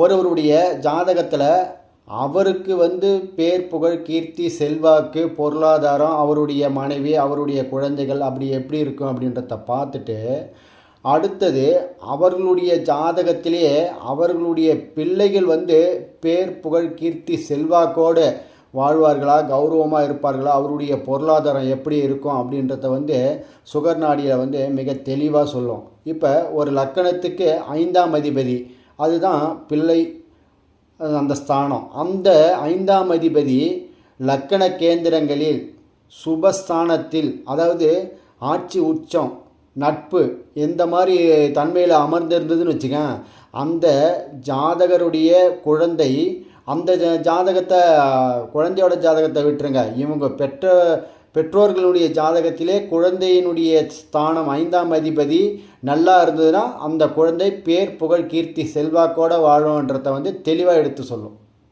ஒருவருடைய ஜாதகத்தில் அவருக்கு வந்து பேர் புகழ் கீர்த்தி செல்வாக்கு பொருளாதாரம் அவருடைய மனைவி அவருடைய குழந்தைகள் அப்படி எப்படி இருக்கும் அப்படின்றத பார்த்துட்டு அடுத்தது அவர்களுடைய ஜாதகத்திலே அவர்களுடைய பிள்ளைகள் வந்து பேர் புகழ் கீர்த்தி செல்வாக்கோடு வாழ்வார்களா கௌரவமாக இருப்பார்களா அவருடைய பொருளாதாரம் எப்படி இருக்கும் அப்படின்றத வந்து சுகர் நாடியில் வந்து மிக தெளிவாக சொல்லும். இப்போ ஒரு லக்கணத்துக்கு ஐந்தாம் அதிபதி அதுதான் பிள்ளை அந்த ஸ்தானம். அந்த ஐந்தாம் அதிபதி லக்கண கேந்திரங்களில் சுபஸ்தானத்தில் அதாவது ஆட்சி உச்சம் நட்பு எந்த மாதிரி தன்மையில் அமர்ந்திருந்ததுன்னு வச்சுக்கேன் அந்த ஜாதகருடைய குழந்தை அந்த ஜாதகத்தை குழந்தையோட ஜாதகத்தை விட்டுருங்க. இவங்க பெற்ற பெற்றோர்களுடைய ஜாதகத்திலே குழந்தையினுடைய ஸ்தானம் ஐந்தாம் அதிபதி நல்லா இருந்ததுன்னா அந்த குழந்தை பேர் புகழ் கீர்த்தி செல்வாக்கோட வாழும்ன்றத வந்து தெளிவாக எடுத்து சொல்லும்.